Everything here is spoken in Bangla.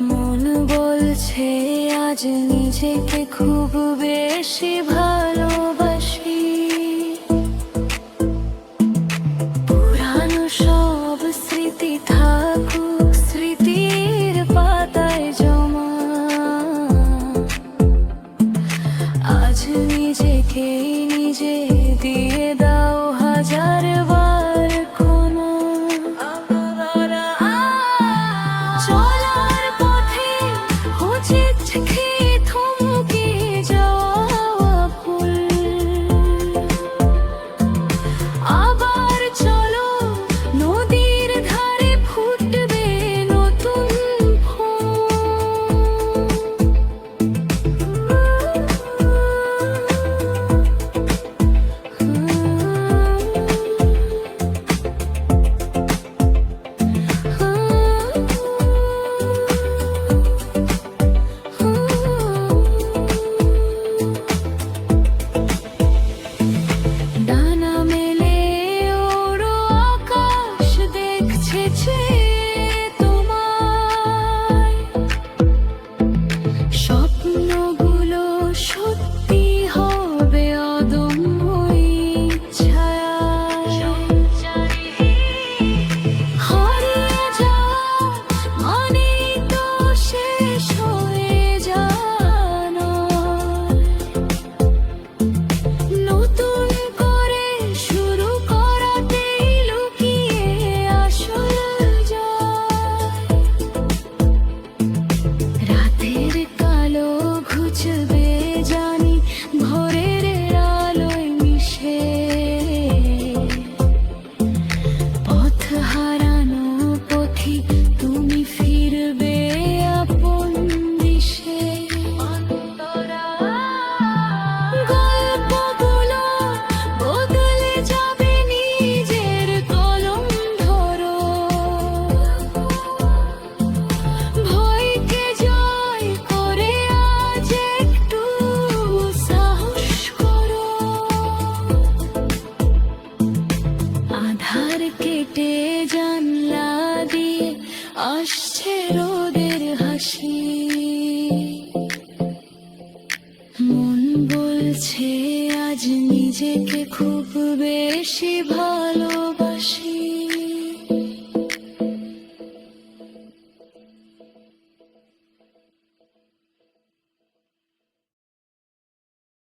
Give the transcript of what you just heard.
মন বলছে, আজ নিজেকে খুব বেশি ভালোবাসি। পুরানো সব স্মৃতি থাকুক, স্মৃতির পাতায় জমা। আজ নিজেকে নিজে কেটে জানলা দিয়ে আসছে রোদের হাসি। মন বলছে আজ নিজেকে খুব বেশি ভালো